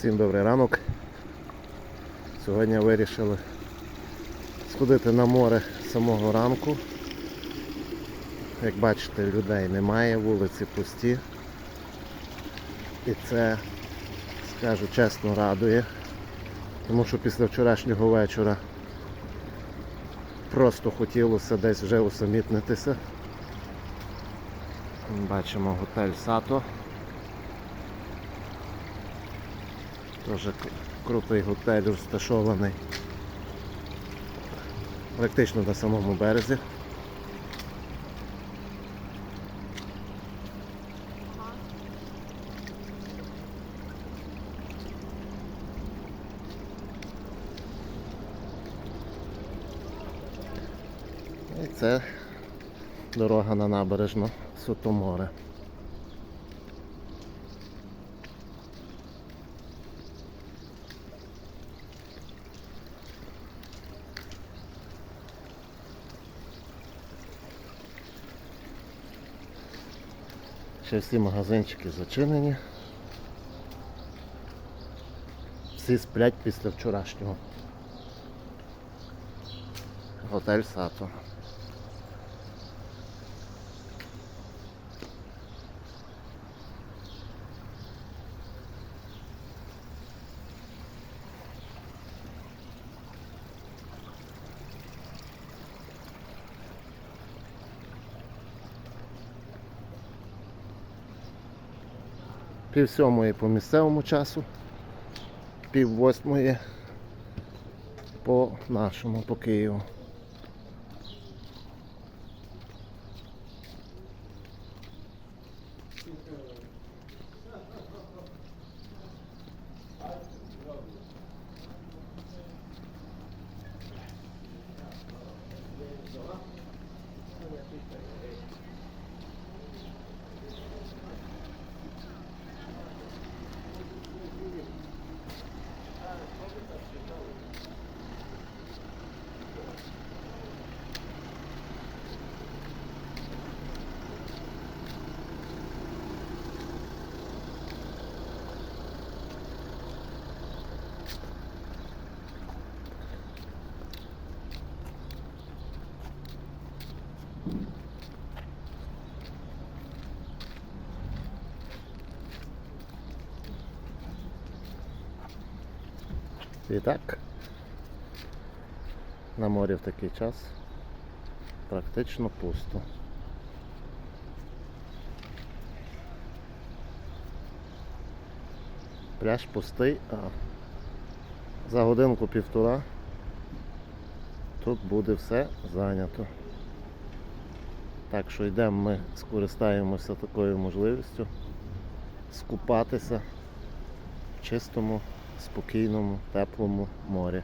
Всім добрий ранок. Сьогодні вирішили сходити на море з самого ранку. Як бачите, людей немає, вулиці пусті. І це, скажу чесно, радує. Тому що після вчорашнього вечора просто хотілося десь вже усамітнитися. Бачимо готель Сато. К- крутий готель розташований практично на самому березі. І це дорога на набережну Сотоморе. Ще всі магазинчики зачинені. Всі сплять після вчорашнього. Готель Сато. Пів сьомої по місцевому часу, пів восьмої по нашому, по Києву. І так, на морі в такий час практично пусто. Пляж пустий, а за годинку-півтора тут буде все зайнято. Так що йдемо ми скористаємося такою можливістю скупатися в чистому, спокійному, теплому морі.